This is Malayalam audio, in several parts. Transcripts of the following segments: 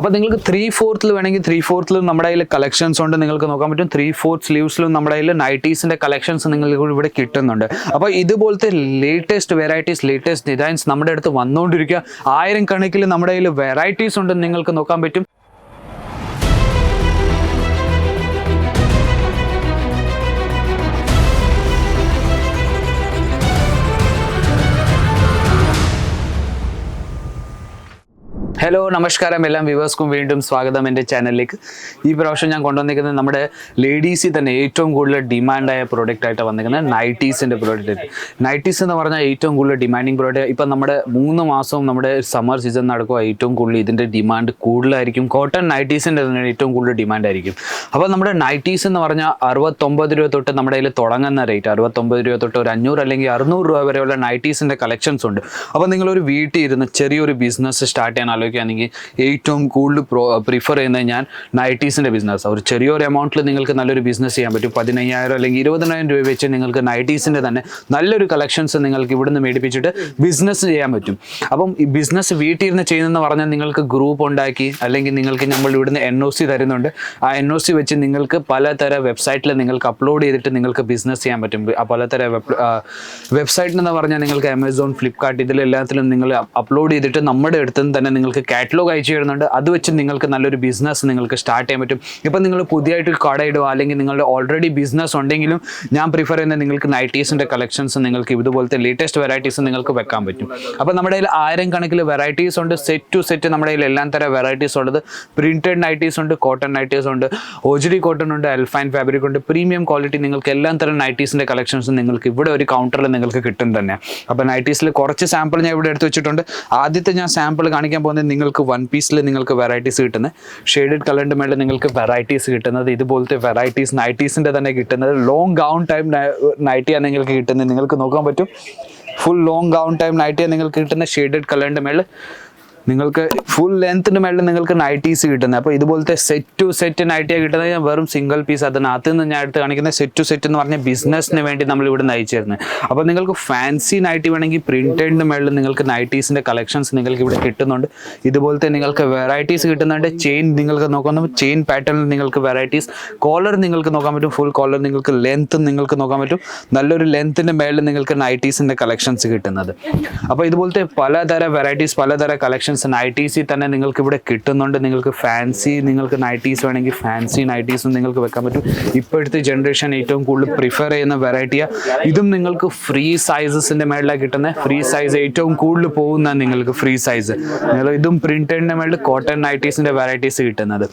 അപ്പോൾ നിങ്ങൾക്ക് ത്രീ ഫോർത്തിൽ വേണമെങ്കിൽ ത്രീ ഫോർത്തിലും നമ്മുടെ കയ്യിൽ കളക്ഷൻസ് ഉണ്ട്. നിങ്ങൾക്ക് നോക്കാൻ പറ്റും ത്രീ ഫോർത്ത് സ്ലീവ്സിലും നമ്മുടെ കയ്യിൽ നൈറ്റീസിന്റെ കളക്ഷൻസ് നിങ്ങൾക്ക് ഇവിടെ കിട്ടുന്നുണ്ട്. അപ്പോൾ ഇതുപോലത്തെ ലേറ്റസ്റ്റ് വെറൈറ്റീസ് ലേറ്റസ്റ്റ് ഡിസൈൻസ് നമ്മുടെ അടുത്ത് വന്നുകൊണ്ടിരിക്കുക. ആയിരം കണക്കിൽ നമ്മുടെ കയ്യിൽ വെറൈറ്റീസ് ഉണ്ടെന്ന് നിങ്ങൾക്ക് നോക്കാൻ പറ്റും. ഹലോ നമസ്കാരം. എല്ലാം വ്യൂവേഴ്സ്ക്കും വീണ്ടും സ്വാഗതം എന്റെ ചാനലിലേക്ക്. ഈ പ്രാവശ്യം ഞാൻ കൊണ്ടുവന്നിരിക്കുന്നത് നമ്മുടെ ലേഡീസിൽ തന്നെ ഏറ്റവും കൂടുതൽ ഡിമാൻഡായ പ്രോഡക്റ്റ് ആയിട്ട് വന്നിരിക്കുന്നത്. നൈറ്റീസിന്റെ പ്രോഡക്റ്റ് നൈറ്റീസ് എന്ന് പറഞ്ഞാൽ ഏറ്റവും കൂടുതൽ ഡിമാൻഡിങ് പ്രോഡക്റ്റ് ഇപ്പം നമ്മുടെ മൂന്ന് മാസവും നമ്മുടെ സമ്മർ സീസൺ നടക്കുക ഏറ്റവും കൂടുതൽ ഇതിന്റെ ഡിമാൻഡ് കൂടുതലായിരിക്കും. കോട്ടൺ നൈറ്റീസിന്റെ തന്നെ ഏറ്റവും കൂടുതൽ ഡിമാൻഡ് ആയിരിക്കും. അപ്പോൾ നമ്മുടെ നൈറ്റീസ് എന്ന് പറഞ്ഞാൽ അറുപത്തൊമ്പത് രൂപ തൊട്ട് നമ്മുടെ കയ്യിൽ തുടങ്ങുന്ന റേറ്റ് അറുപത്തൊമ്പത് രൂപ തൊട്ട് ഒരു അഞ്ഞൂറ് അല്ലെങ്കിൽ അറുന്നൂറ് രൂപ വരെയുള്ള നൈറ്റീസിന്റെ കളക്ഷൻസ് ഉണ്ട്. അപ്പോൾ നിങ്ങളൊരു വീട്ടിൽ ഇരുന്ന് ചെറിയൊരു ബിസിനസ് സ്റ്റാർട്ട് ചെയ്യാൻ ആലോചിക്കുകയാണെങ്കിൽ ഏറ്റവും കൂടുതൽ പ്രിഫർ ചെയ്യുന്നത് ഞാൻ നൈറ്റീസിന്റെ ബിസിനസ് ഒരു ചെറിയൊരു എമൗണ്ടിൽ നിങ്ങൾക്ക് നല്ലൊരു ബിസിനസ് ചെയ്യാൻ പറ്റും. പതിനയ്യായിരം അല്ലെങ്കിൽ ഇരുപതിനായിരം രൂപ വെച്ച് നിങ്ങൾക്ക് നൈറ്റീസിന്റെ തന്നെ നല്ലൊരു കളക്ഷൻസ് നിങ്ങൾക്ക് ഇവിടുന്ന് മേടിപ്പിച്ചിട്ട് ബിസിനസ് ചെയ്യാൻ പറ്റും. അപ്പം ഈ ബിസിനസ് വീട്ടിൽ ഇരുന്ന് ചെയ്യുന്നതെന്ന് പറഞ്ഞാൽ നിങ്ങൾക്ക് ഗ്രൂപ്പ് ഉണ്ടാക്കി അല്ലെങ്കിൽ നിങ്ങൾക്ക് നമ്മൾ ഇവിടുന്ന് എൻ ഒ സി തരുന്നുണ്ട്. ആ എൻ ഒ സി വെച്ച് നിങ്ങൾക്ക് പലതര വെബ്സൈറ്റിൽ നിങ്ങൾക്ക് അപ്ലോഡ് ചെയ്തിട്ട് നിങ്ങൾക്ക് ബിസിനസ് ചെയ്യാൻ പറ്റും. പലതര വെബ്സൈറ്റ് എന്ന് പറഞ്ഞാൽ നിങ്ങൾക്ക് ആമസോൺ ഫ്ലിപ്കാർട്ട് ഇതിലെല്ലാത്തിലും നിങ്ങൾ അപ്ലോഡ് ചെയ്തിട്ട് നമ്മുടെ അടുത്ത് തന്നെ നിങ്ങൾക്ക് കാറ്റലോഗ് അയച്ചു തരുന്നുണ്ട്. അത് വെച്ച് നിങ്ങൾക്ക് നല്ലൊരു ബിസിനസ് നിങ്ങൾക്ക് സ്റ്റാർട്ട് ചെയ്യാൻ പറ്റും. ഇപ്പം നിങ്ങൾ പുതിയതായിട്ട് ഒരു കട ഇടുക അല്ലെങ്കിൽ നിങ്ങളുടെ ഓൾറെഡി ബിസിനസ് ഉണ്ടെങ്കിലും ഞാൻ പ്രിഫർ ചെയ്യുന്നത് നിങ്ങൾക്ക് നൈറ്റീസിന്റെ കളക്ഷൻസ് നിങ്ങൾക്ക് ഇതുപോലത്തെ ലേറ്റസ്റ്റ് വെറൈറ്റീസ് നിങ്ങൾക്ക് വെക്കാൻ പറ്റും. അപ്പോൾ നമ്മുടെ കയ്യിൽ ആയിരം കണക്കിൽ വെറൈറ്റീസ് ഉണ്ട്. സെറ്റ് ടു സെറ്റ് നമ്മുടെ കയ്യിൽ എല്ലാം തരം വെറൈറ്റീസ് ഉള്ളത്. പ്രിന്റഡ് നൈറ്റീസ് ഉണ്ട് കോട്ടൺ നൈറ്റീസ് ഉണ്ട് ഓജറി കോട്ടൺ ഉണ്ട് അൽഫൈൻ ഫാബ്രിക് ഉണ്ട്. പ്രീമിയം ക്വാളിറ്റി നിങ്ങൾക്ക് എല്ലാം തരം നൈറ്റീസിന്റെ കളക്ഷൻസ് നിങ്ങൾക്ക് ഇവിടെ ഒരു കൗണ്ടറിൽ നിങ്ങൾക്ക് കിട്ടും തന്നെ. അപ്പോൾ നൈറ്റീസിൽ കുറച്ച് സാമ്പിൾ ഞാൻ ഇവിടെ എടുത്ത് വെച്ചിട്ടുണ്ട്. ആദ്യത്തെ ഞാൻ സാമ്പിൾ കാണിക്കാൻ പോകുന്നത് നിങ്ങൾക്ക് വൺ പീസിൽ നിങ്ങൾക്ക് വെറൈറ്റീസ് കിട്ടുന്നത് ഷെയ്ഡഡ് കളറിന്റെ മേളിൽ നിങ്ങൾക്ക് വെറൈറ്റീസ് കിട്ടുന്നത് ഇതുപോലത്തെ വെറൈറ്റീസ് നൈറ്റീസിന്റെ തന്നെ കിട്ടുന്നത്. ലോങ് ഗൗൺ ടൈം നൈറ്റിയാണ് നിങ്ങൾക്ക് കിട്ടുന്നത് നിങ്ങൾക്ക് നോക്കാൻ പറ്റും. ഫുൾ ലോങ് ഗൗൺ ടൈം നൈറ്റിയാണ് നിങ്ങൾക്ക് കിട്ടുന്ന. ഷെയ്ഡഡ് കളറിന്റെ മേളിൽ നിങ്ങൾക്ക് ഫുൾ ലെങ്ത്തിന് മേളിൽ നിങ്ങൾക്ക് നൈറ്റീസ് കിട്ടുന്നത്. അപ്പോൾ ഇതുപോലത്തെ സെറ്റ് ടു സെറ്റ് നൈറ്റിയാണ് കിട്ടുന്നത് ഞാൻ വെറും സിംഗിൾ പീസ് അതിനകത്ത് നിന്ന് ഞാൻ എടുത്ത് കാണിക്കുന്ന സെറ്റ് ടു സെറ്റ് എന്ന് പറഞ്ഞ ബിസിനസ്സിന് വേണ്ടി നമ്മൾ ഇവിടെ നയിച്ചു തരുന്നത് അപ്പോൾ നിങ്ങൾക്ക് ഫാൻസി നൈറ്റി വേണമെങ്കിൽ പ്രിന്റഡിന് മേളിൽ നിങ്ങൾക്ക് നൈറ്റീസിന്റെ കളക്ഷൻസ് നിങ്ങൾക്ക് ഇവിടെ കിട്ടുന്നുണ്ട്. ഇതുപോലത്തെ നിങ്ങൾക്ക് വെറൈറ്റീസ് കിട്ടുന്നുണ്ട്. ചെയിൻ നിങ്ങൾക്ക് നോക്കാൻ ചെയിൻ പാറ്റേണിൽ നിങ്ങൾക്ക് വെറൈറ്റീസ് കോളർ നിങ്ങൾക്ക് നോക്കാൻ പറ്റും. ഫുൾ കോളർ നിങ്ങൾക്ക് ലെങ്ത് നിങ്ങൾക്ക് നോക്കാൻ പറ്റും. നല്ലൊരു ലെങ്ത്തിന്റെ മേളിൽ നിങ്ങൾക്ക് നൈറ്റീസിന്റെ കളക്ഷൻസ് കിട്ടുന്നത്. അപ്പോൾ ഇതുപോലത്തെ പലതര വെറൈറ്റീസ് പലതര കളക്ഷൻസ് നൈറ്റീസിൽ തന്നെ നിങ്ങൾക്ക് ഇവിടെ കിട്ടുന്നുണ്ട്. നിങ്ങൾക്ക് ഫാൻസി നിങ്ങൾക്ക് നൈറ്റീസ് വേണമെങ്കിൽ ഫാൻസി നൈറ്റീസും നിങ്ങൾക്ക് വെക്കാൻ പറ്റും. ഇപ്പോഴത്തെ ജനറേഷൻ ഏറ്റവും കൂടുതൽ പ്രിഫർ ചെയ്യുന്ന വെറൈറ്റിയാണ് ഇതും നിങ്ങൾക്ക് ഫ്രീ സൈസസിന്റെ മേളിലാണ് കിട്ടുന്നത് ഫ്രീ സൈസ് ഏറ്റവും കൂടുതൽ പോകുന്ന നിങ്ങൾക്ക് ഫ്രീ സൈസ് നിങ്ങൾ ഇതും പ്രിന്റഡിന്റെ മേളിൽ കോട്ടൺ നൈറ്റീസിന്റെ വെറൈറ്റീസ് കിട്ടുന്നത്.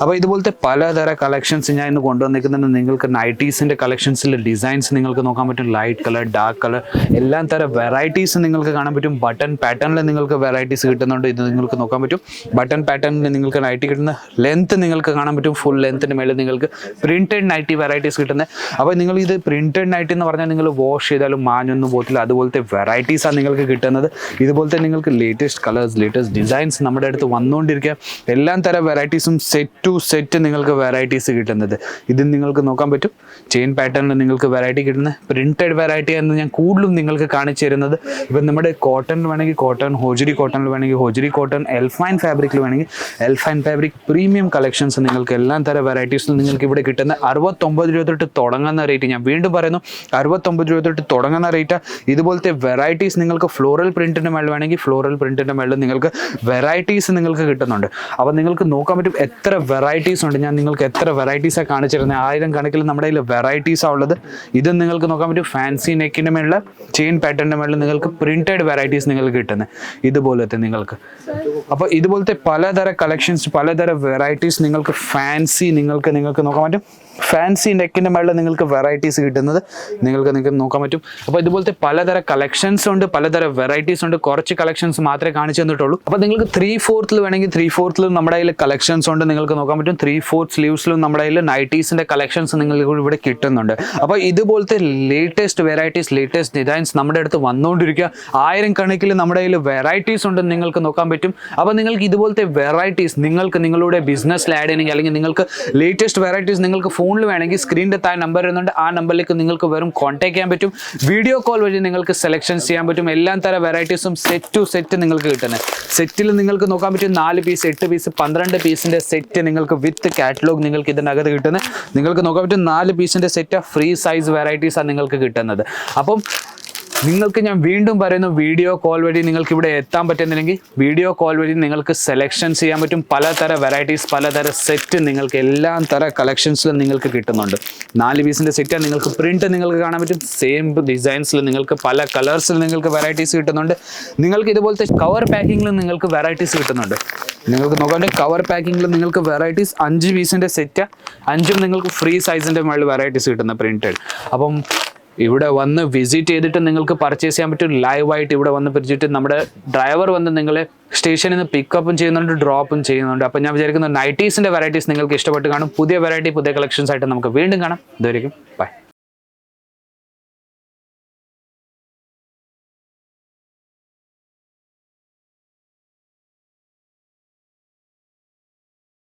അപ്പോൾ ഇതുപോലത്തെ പലതര കളക്ഷൻസ് ഞാൻ ഇന്ന് കൊണ്ടുവന്നിരിക്കുന്നത് നിങ്ങൾക്ക് നൈറ്റീസിന്റെ കളക്ഷൻസിൽ ഡിസൈൻസ് നിങ്ങൾക്ക് നോക്കാൻ പറ്റും. ലൈറ്റ് കളർ ഡാർക്ക് കളർ എല്ലാം തരം വെറൈറ്റീസ് നിങ്ങൾക്ക് കാണാൻ പറ്റും. ബട്ടൺ പാറ്റേണിൽ നിങ്ങൾക്ക് വെറൈറ്റീസ് കിട്ടുന്നുണ്ട്. ഇത് നിങ്ങൾക്ക് നോക്കാൻ പറ്റും. ബട്ടൺ പാറ്റേണിൽ നിങ്ങൾക്ക് നൈറ്റി കിട്ടുന്ന ലെങ്ത് നിങ്ങൾക്ക് കാണാൻ പറ്റും. ഫുൾ ലെങ്ത്തിന് മേളിൽ നിങ്ങൾക്ക് പ്രിന്റഡ് നൈറ്റി വെറൈറ്റീസ് കിട്ടുന്നത് അപ്പോൾ നിങ്ങൾ ഇത് പ്രിന്റഡ് നൈറ്റി എന്ന് പറഞ്ഞാൽ നിങ്ങൾ വാഷ് ചെയ്താലും മാഞ്ഞൊന്നും പോകത്തില്ല. അതുപോലത്തെ വെറൈറ്റീസാണ് നിങ്ങൾക്ക് കിട്ടുന്നത്. ഇതുപോലത്തെ നിങ്ങൾക്ക് ലേറ്റസ്റ്റ് കളേഴ്സ് ലേറ്റസ്റ്റ് ഡിസൈൻസ് നമ്മുടെ അടുത്ത് വന്നുകൊണ്ടിരിക്കുക. എല്ലാ തരം വെറൈറ്റീസും സെറ്റ് ടു സെറ്റ് നിങ്ങൾക്ക് വെറൈറ്റീസ് കിട്ടുന്നത്. ഇത് നിങ്ങൾക്ക് നോക്കാൻ പറ്റും. ചെയിൻ പാറ്റേണിൽ നിങ്ങൾക്ക് വെറൈറ്റി കിട്ടുന്നത് പ്രിന്റഡ് വെറൈറ്റി എന്ന് ഞാൻ കൂടുതലും നിങ്ങൾക്ക് കാണിച്ചു തരുന്നത്. ഇപ്പം നമ്മുടെ കോട്ടൺ വേണമെങ്കിൽ കോട്ടൺ ഹോജരി കോട്ടണിൽ വേണമെങ്കിൽ ഹോജരി കോട്ടൺ എൽഫൈൻ ഫാബ്രിക്കിൽ വേണമെങ്കിൽ എൽഫൈൻ ഫാബ്രിക് പ്രീമിയം കളക്ഷൻസ് നിങ്ങൾക്ക് എല്ലാ തരം വെറൈറ്റീസിൽ നിങ്ങൾക്ക് ഇവിടെ കിട്ടുന്ന അറുപത്തൊമ്പത് രൂപ തൊട്ട് തുടങ്ങുന്ന റേറ്റ് ഞാൻ വീണ്ടും പറയുന്നു. അറുപത്തൊമ്പത് രൂപ തൊട്ട് തുടങ്ങുന്ന റേറ്റ് ഇതുപോലത്തെ വെറൈറ്റീസ് നിങ്ങൾക്ക് ഫ്ലോറൽ പ്രിന്റിന്റെ മേളിൽ വേണമെങ്കിൽ ഫ്ലോറൽ പ്രിന്റിന്റെ മേളിൽ നിങ്ങൾക്ക് വെറൈറ്റീസ് നിങ്ങൾക്ക് കിട്ടുന്നുണ്ട്. അപ്പോൾ നിങ്ങൾക്ക് നോക്കാൻ പറ്റും എത്ര വെറൈറ്റീസ് ഉണ്ട്. ഞാൻ നിങ്ങൾക്ക് എത്ര വെറൈറ്റീസാണ് കാണിച്ചിരുന്നത് ആയിരം കണക്കിൽ നമ്മുടെ കയ്യിൽ വെറൈറ്റീസാണ് ഉള്ളത്. ഇത് നിങ്ങൾക്ക് നോക്കാൻ പറ്റും ഫാൻസി നെക്കിന്റെ മേളിൽ ചെയിൻ പാറ്റേണിന്റെ മേളിൽ നിങ്ങൾക്ക് പ്രിന്റഡ് വെറൈറ്റീസ് നിങ്ങൾക്ക് കിട്ടുന്നത്. ഇതുപോലത്തെ നിങ്ങൾക്ക് അപ്പോൾ ഇതുപോലത്തെ പലതര കളക്ഷൻസ് പലതര വെറൈറ്റീസ് നിങ്ങൾക്ക് ഫാൻസി നിങ്ങൾക്ക് നിങ്ങൾക്ക് നോക്കാൻ പറ്റും. ഫാൻസി നെക്കിന്റെ മേളിൽ നിങ്ങൾക്ക് വെറൈറ്റീസ് കിട്ടുന്നത് നിങ്ങൾക്ക് നിങ്ങൾക്ക് നോക്കാൻ പറ്റും. അപ്പോൾ ഇതുപോലത്തെ പലതര കളക്ഷൻസ് ഉണ്ട് പലതര വെറൈറ്റീസ് ഉണ്ട്. കുറച്ച് കളക്ഷൻസ് മാത്രമേ കാണിച്ചു തന്നിട്ടുള്ളൂ. അപ്പോൾ നിങ്ങൾക്ക് ത്രീ ഫോർത്തിൽ വേണമെങ്കിൽ ത്രീ ഫോർത്തിലും നമ്മുടെ കയ്യിൽ കളക്ഷൻസ് ഉണ്ട് നിങ്ങൾക്ക് നോക്കാൻ പറ്റും. ത്രീ ഫോർത്ത് സ്ലീവ്സിലും നമ്മുടെ കയ്യിൽ നൈറ്റീസിന്റെ കളക്ഷൻസ് നിങ്ങൾക്ക് ഇവിടെ കിട്ടുന്നുണ്ട്. അപ്പോൾ ഇതുപോലത്തെ ലേറ്റസ്റ്റ് വെറൈറ്റീസ് ലേറ്റസ്റ്റ് ഡിസൈൻസ് നമ്മുടെ അടുത്ത് വന്നുകൊണ്ടിരിക്കുക. ആയിരം കണക്കിൽ നമ്മുടെ കയ്യിൽ വെറൈറ്റീസ് ഉണ്ട് നിങ്ങൾക്ക് നോക്കാൻ പറ്റും. അപ്പോൾ നിങ്ങൾക്ക് ഇതുപോലത്തെ വെറൈറ്റീസ് നിങ്ങൾക്ക് നിങ്ങളുടെ ബിസിനസ് ആഡ് ചെയ്യണമെങ്കിൽ അല്ലെങ്കിൽ നിങ്ങൾക്ക് ലേറ്റസ്റ്റ് വെറൈറ്റീസ് നിങ്ങൾക്ക് ഫോണിൽ വേണമെങ്കിൽ സ്ക്രീനിന്റെ താഴെ നമ്പർ വരുന്നുണ്ട്. ആ നമ്പറിലേക്ക് നിങ്ങൾക്ക് വെറും കോൺടാക്ട് ചെയ്യാൻ പറ്റും. വീഡിയോ കോൾ വഴി നിങ്ങൾക്ക് സെലക്ഷൻസ് ചെയ്യാൻ പറ്റും. എല്ലാ തരം വെറൈറ്റീസും സെറ്റ് ടു സെറ്റ് നിങ്ങൾക്ക് കിട്ടുന്നത് സെറ്റിൽ നിങ്ങൾക്ക് നോക്കാൻ പറ്റും നാല് പീസ് എട്ട് പീസ് പന്ത്രണ്ട് പീസിന്റെ സെറ്റ് നിങ്ങൾക്ക് വിത്ത് കാറ്റലോഗ് നിങ്ങൾക്ക് ഇതിനകത്ത് കിട്ടുന്നത് നിങ്ങൾക്ക് നോക്കാൻ പറ്റും നാല് പീസിന്റെ സെറ്റ് ഫ്രീ സൈസ് വെറൈറ്റീസാണ് നിങ്ങൾക്ക് കിട്ടുന്നത്. അപ്പം നിങ്ങൾക്ക് ഞാൻ വീണ്ടും പറയുന്നു വീഡിയോ കോൾ വഴി നിങ്ങൾക്ക് ഇവിടെ എത്താൻ പറ്റുന്നില്ലെങ്കിൽ വീഡിയോ കോൾ വഴി നിങ്ങൾക്ക് സെലക്ഷൻ ചെയ്യാൻ പറ്റും. പലതര വെറൈറ്റീസ് പലതര സെറ്റ് നിങ്ങൾക്ക് എല്ലാ തര കളക്ഷൻസിലും നിങ്ങൾക്ക് കിട്ടുന്നുണ്ട്. നാല് പീസിന്റെ സെറ്റ് നിങ്ങൾക്ക് പ്രിന്റ് നിങ്ങൾക്ക് കാണാൻ പറ്റും. സെയിം ഡിസൈൻസിൽ നിങ്ങൾക്ക് പല കളേഴ്സിൽ നിങ്ങൾക്ക് വെറൈറ്റീസ് കിട്ടുന്നുണ്ട്. നിങ്ങൾക്ക് ഇതുപോലത്തെ കവർ പാക്കിങ്ങിലും നിങ്ങൾക്ക് വെറൈറ്റീസ് കിട്ടുന്നുണ്ട്. നിങ്ങൾക്ക് നോക്കാൻ കവർ പാക്കിങ്ങിൽ നിങ്ങൾക്ക് വെറൈറ്റീസ് അഞ്ച് പീസിന്റെ സെറ്റ് അഞ്ചും നിങ്ങൾക്ക് ഫ്രീ സൈസിന്റെ മുകളിൽ വെറൈറ്റീസ് കിട്ടുന്ന പ്രിന്റഡ് അപ്പം ഇവിടെ വന്ന് വിസിറ്റ് ചെയ്തിട്ട് നിങ്ങൾക്ക് പർച്ചേസ് ചെയ്യാൻ പറ്റും. ലൈവായിട്ട് ഇവിടെ വന്ന് പിരിച്ചിട്ട് നമ്മുടെ ഡ്രൈവർ വന്ന് നിങ്ങളെ സ്റ്റേഷനിൽ നിന്ന് പിക്കപ്പും ചെയ്യുന്നുണ്ട് ഡ്രോപ്പും ചെയ്യുന്നുണ്ട്. അപ്പം ഞാൻ വിചാരിക്കുന്നു നൈറ്റീസിന്റെ വെറൈറ്റീസ് നിങ്ങൾക്ക് ഇഷ്ടപ്പെട്ട് കാണും. പുതിയ വെറൈറ്റി പുതിയ കളക്ഷൻസ് ആയിട്ട് നമുക്ക് വീണ്ടും കാണാം. ഇതുവരെയും ബൈ